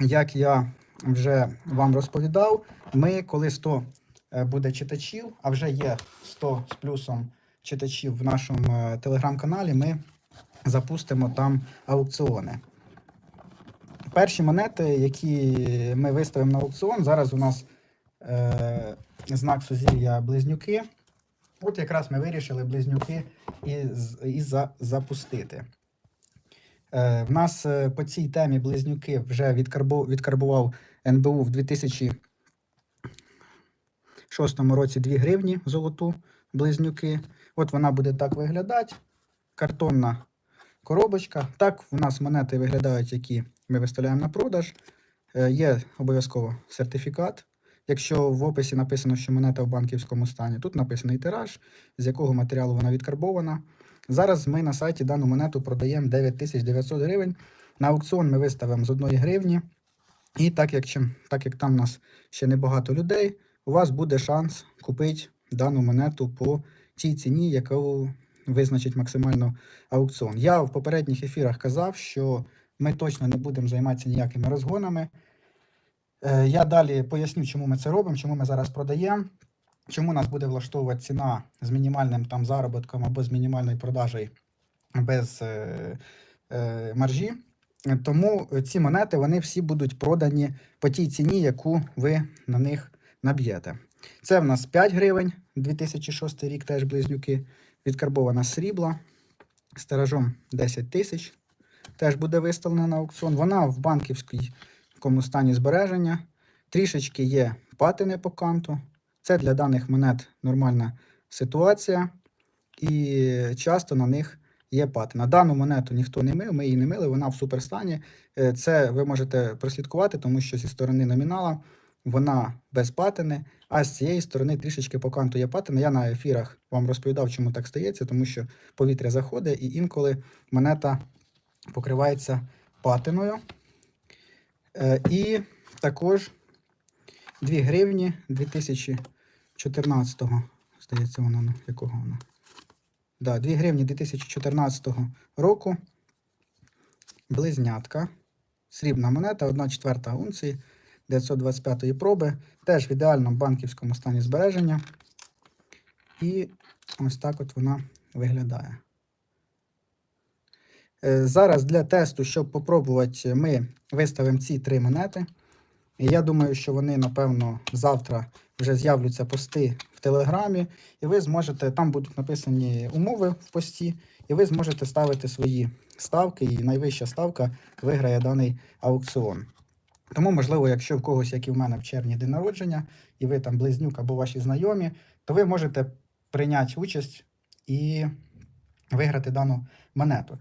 як я вже вам розповідав, ми, коли 100 е, буде читачів, а вже є 100 з плюсом читачів в нашому е, телеграм-каналі, ми запустимо там аукціони. Перші монети, які ми виставимо на аукціон, зараз у нас е, знак сузір'я близнюки. От якраз ми вирішили близнюки і, і за, запустити. Е, в нас е, по цій темі близнюки вже відкарбував НБУ в 2006 році 2 гривні золоту близнюки. От вона буде так виглядати. Картонна коробочка. Так у нас монети виглядають, які ми виставляємо на продаж. Е, Є обов'язково сертифікат. Якщо в описі написано, що монета в банківському стані, тут написаний тираж, з якого матеріалу вона відкарбована. Зараз ми на сайті дану монету продаємо 9900 гривень. На аукціон ми виставимо з 1 гривні. І так як, чим, так як там у нас ще небагато людей, у вас буде шанс купити дану монету по тій ціні, яку визначить максимально аукціон. Я в попередніх ефірах казав, що ми точно не будемо займатися ніякими розгонами. Е, Я далі поясню, чому ми це робимо, чому ми зараз продаємо, чому нас буде влаштовувати ціна з мінімальним там заробітком або з мінімальною продажею без е, е, маржі. Тому ці монети вони всі будуть продані по тій ціні, яку ви на них наб'єте. Це в нас 5 гривень, 2006 рік теж близнюки, відкарбована срібла з тиражом 10 тисяч. Теж буде виставлена на аукціон. Вона в банківському стані збереження. Трішечки є патини по канту. Це для даних монет нормальна ситуація. І часто на них є патина. Дану монету ніхто не мив, ми її не мили, вона в суперстані. Е, Це ви можете прослідкувати, тому що зі сторони номінала вона без патини, а з цієї сторони трішечки по канту є патина. Я на ефірах вам розповідав, чому так стається, тому що повітря заходить, і інколи монета покривається патиною. Е, І також 2 гривні 2014 здається, воно ну, якого воно? Да, 2 гривні 2014 року. Близнятка. Срібна монета, 1 четверта унції 925-ї проби. Теж в ідеальному банківському стані збереження. І ось так от вона виглядає. Е, Зараз для тесту, щоб попробувати, ми виставимо ці три монети. І я думаю, що вони, напевно, завтра вже з'являться пости в Телеграмі, і ви зможете, там будуть написані умови в пості, і ви зможете ставити свої ставки, і найвища ставка виграє даний аукціон. Тому, можливо, якщо в когось, як і в мене в червні день народження, і ви там близнюк або ваші знайомі, то ви можете прийняти участь і виграти дану монету.